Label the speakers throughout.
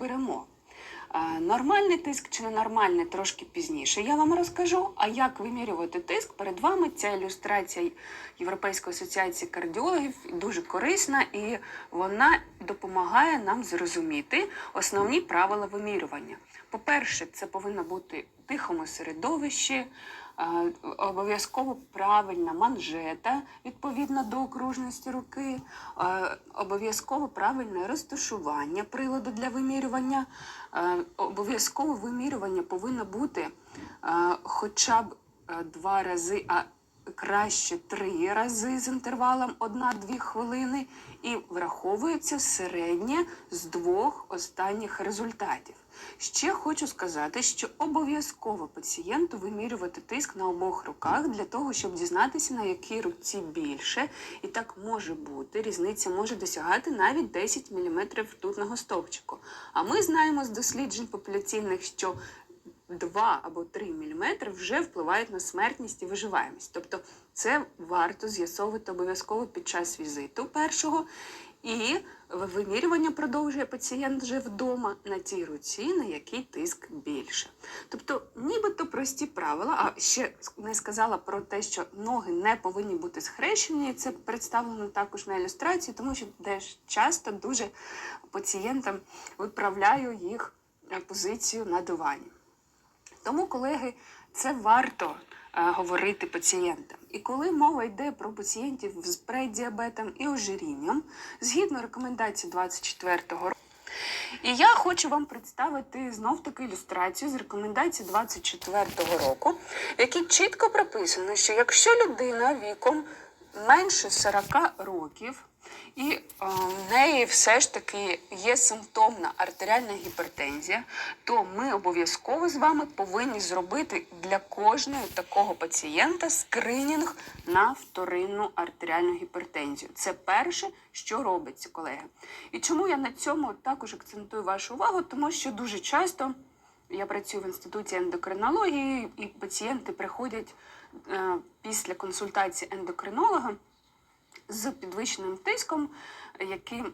Speaker 1: беремо? Нормальний тиск чи ненормальний трошки пізніше. Я вам розкажу. А як вимірювати тиск? Перед вами ця ілюстрація Європейської асоціації кардіологів дуже корисна і вона допомагає нам зрозуміти основні правила вимірювання. По-перше, це повинно бути в тихому середовищі, обов'язково правильна манжета відповідно до окружності руки, е, обов'язково правильне розташування приладу для вимірювання. Е, Обов'язково вимірювання повинно бути е, хоча б е, два рази, краще три рази з інтервалом 1-2 хвилини, і враховується середнє з двох останніх результатів. Ще хочу сказати, що обов'язково пацієнту вимірювати тиск на обох руках для того, щоб дізнатися, на якій руці більше. І так може бути. Різниця може досягати навіть 10 мм ртутного стовпчику. А ми знаємо з досліджень популяційних, що 2 або 3 мм вже впливають на смертність і виживаємість. Тобто це варто з'ясовувати обов'язково під час візиту першого. І вимірювання продовжує пацієнт вже вдома на тій руці, на якій тиск більше. Тобто, нібито прості правила, а ще не сказала про те, що ноги не повинні бути схрещені. Це представлено також на ілюстрації, тому що теж часто дуже пацієнтам виправляю їх позицію на дивані. Тому, колеги, це варто е, говорити пацієнтам. І коли мова йде про пацієнтів з преддіабетом і ожирінням, згідно рекомендацій 24-го року, і я хочу вам представити знов таки ілюстрацію з рекомендацій 24-го року, в якій чітко прописано, що якщо людина віком менше 40 років, і е, в неї все ж таки є симптомна артеріальна гіпертензія, то ми обов'язково з вами повинні зробити для кожного такого пацієнта скринінг на вторинну артеріальну гіпертензію. Це перше, що робиться, колеги. І чому я на цьому також акцентую вашу увагу? Тому що дуже часто я працюю в інституті ендокринології, і пацієнти приходять е, після консультації ендокринолога з підвищеним тиском, які е,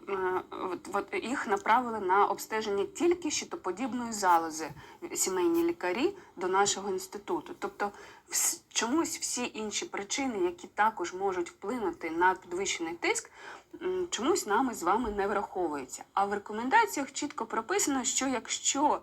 Speaker 1: от, от їх направили на обстеження тільки щитоподібної залози сімейні лікарі до нашого інституту. Тобто, вс- чомусь всі інші причини, які також можуть вплинути на підвищений тиск, чомусь нами з вами не враховуються. А в рекомендаціях чітко прописано, що якщо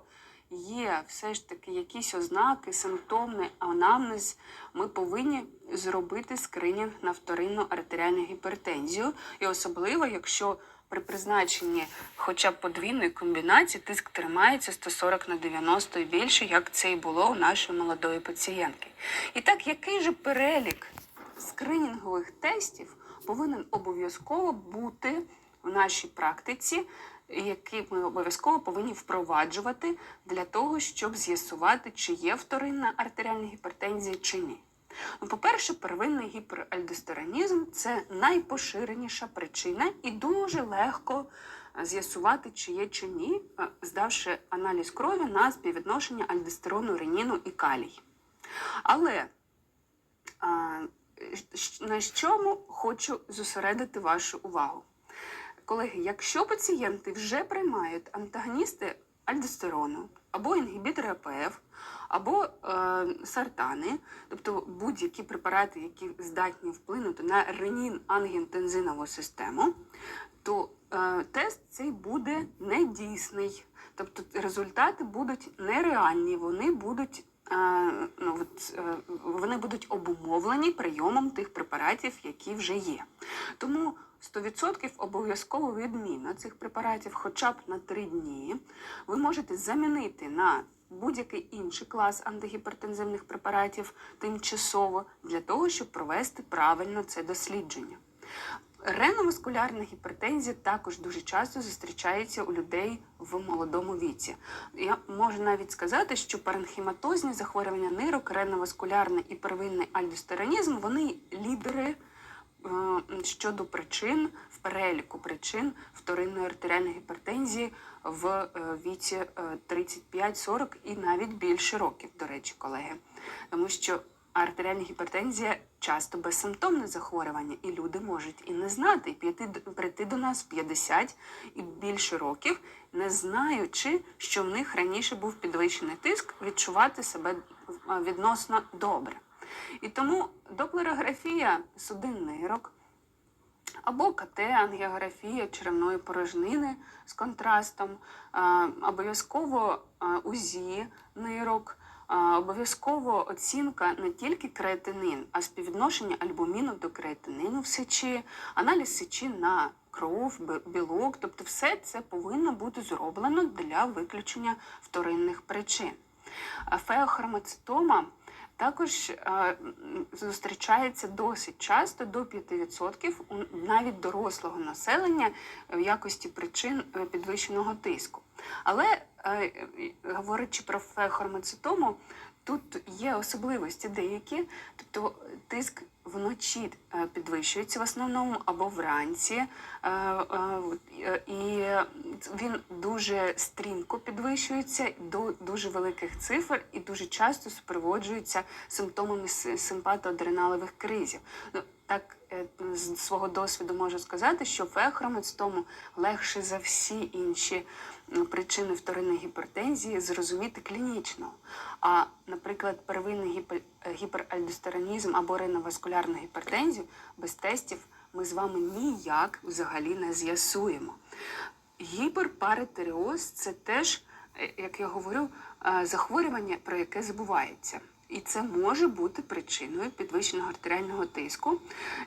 Speaker 1: є все ж таки якісь ознаки, симптомний анамнез, ми повинні зробити скринінг на вторинну артеріальну гіпертензію. І особливо, якщо при призначенні хоча б подвійної комбінації тиск тримається 140 на 90 і більше, як це і було у нашої молодої пацієнтки. І так, який же перелік скринінгових тестів повинен обов'язково бути в нашій практиці, які ми обов'язково повинні впроваджувати для того, щоб з'ясувати, чи є вторинна артеріальна гіпертензія чи ні. Ну, по-перше, первинний гіперальдостеронізм це найпоширеніша причина, і дуже легко е, з'ясувати, чи є чи ні, е, здавши аналіз крові на співвідношення альдостерону, реніну і калій. Але а, на чому хочу зосередити вашу увагу? Колеги, якщо пацієнти вже приймають антагоністи альдостерону або інгібітори АПФ, або е, сартани, тобто будь-які препарати, які здатні вплинути на ренін-ангіотензинову систему, то е, тест цей буде недійсний. Тобто результати будуть нереальні, вони будуть, ну, от, е, вони будуть обумовлені прийомом тих препаратів, які вже є. Тому 100% обов'язково відміна цих препаратів хоча б на 3 дні. Ви можете замінити на будь-який інший клас антигіпертензивних препаратів тимчасово для того, щоб провести правильно це дослідження. Реноваскулярна гіпертензія також дуже часто зустрічається у людей в молодому віці. Я можу навіть сказати, що паренхематозні захворювання нирок, реноваскулярний і первинний альдостеронізм вони лідери е, щодо причин в переліку причин вторинної артеріальної гіпертензії в е, віці е, 35-40 і навіть більше років, до речі, колеги. Тому що артеріальна гіпертензія часто безсимптомне захворювання, і люди можуть і не знати, і прийти до нас 50 і більше років, не знаючи, що в них раніше був підвищений тиск, відчувати себе відносно добре. І тому доплерографія судин нирок або КТ, ангіографія черевної порожнини з контрастом, обов'язково УЗІ нирок, обов'язково оцінка не тільки креатинин, а співвідношення альбуміну до креатинину в сечі, аналіз сечі на кров, білок. Тобто, все це повинно бути зроблено для виключення вторинних причин. А Феохромоцитома також зустрічається досить часто до 5% у навіть дорослого населення в якості причин е, підвищеного тиску. Але говорячи про феохромоцитому, тут є особливості деякі, тобто тиск вночі е, підвищується в основному або вранці, е, е, і він дуже стрімко підвищується до дуже великих цифр і дуже часто супроводжується симптомами симпатоадреналових кризів. Ну, так е, з свого досвіду можу сказати, що феохромоцитому легше за всі інші причини вторинної гіпертензії зрозуміти клінічно. А, наприклад, первинний гіпер- гіперальдостеронізм або реноваскулярну гіпертензію без тестів ми з вами ніяк взагалі не з'ясуємо. Гіперпаратеріоз це теж, е, як я говорю, е, захворювання, про яке забувається. І це може бути причиною підвищеного артеріального тиску.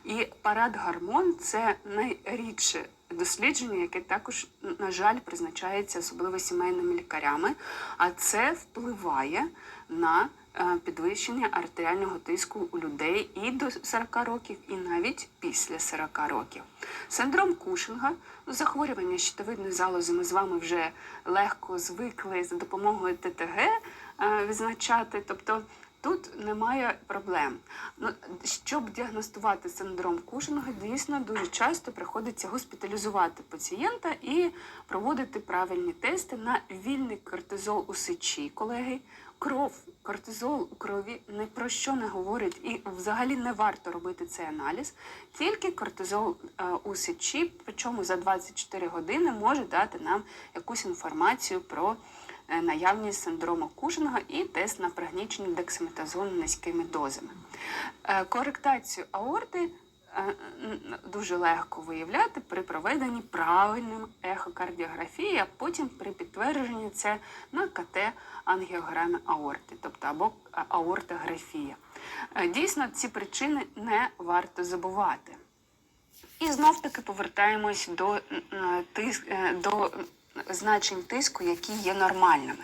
Speaker 1: І парадгормон це найрідше дослідження, яке також, на жаль, призначається особливо сімейними лікарями. А це впливає на е, підвищення артеріального тиску у людей і до 40 років, і навіть після 40 років. Синдром Кушинга, захворювання щитовидної залози, ми з вами вже легко звикли за допомогою ТТГ е, відзначати. Тобто Тут немає проблем. Ну, щоб діагностувати синдром Кушинга, дійсно дуже часто приходиться госпіталізувати пацієнта і проводити правильні тести на вільний кортизол у сечі, колеги. Кров, кортизол у крові ні про що не говорить, і взагалі не варто робити цей аналіз. Тільки кортизол е, у сечі, причому за 24 години може дати нам якусь інформацію про наявність синдрому Кушинга і тест на пригнічення дексаметазону низькими дозами. Е, Коректацію аорти е, дуже легко виявляти при проведенні правильним ехокардіографії, а потім при підтвердженні це на КТ ангіограми аорти, тобто або е, аортографія. Е, Дійсно, ці причини не варто забувати. І знов таки повертаємось до, е, е, до значень тиску, які є нормальними.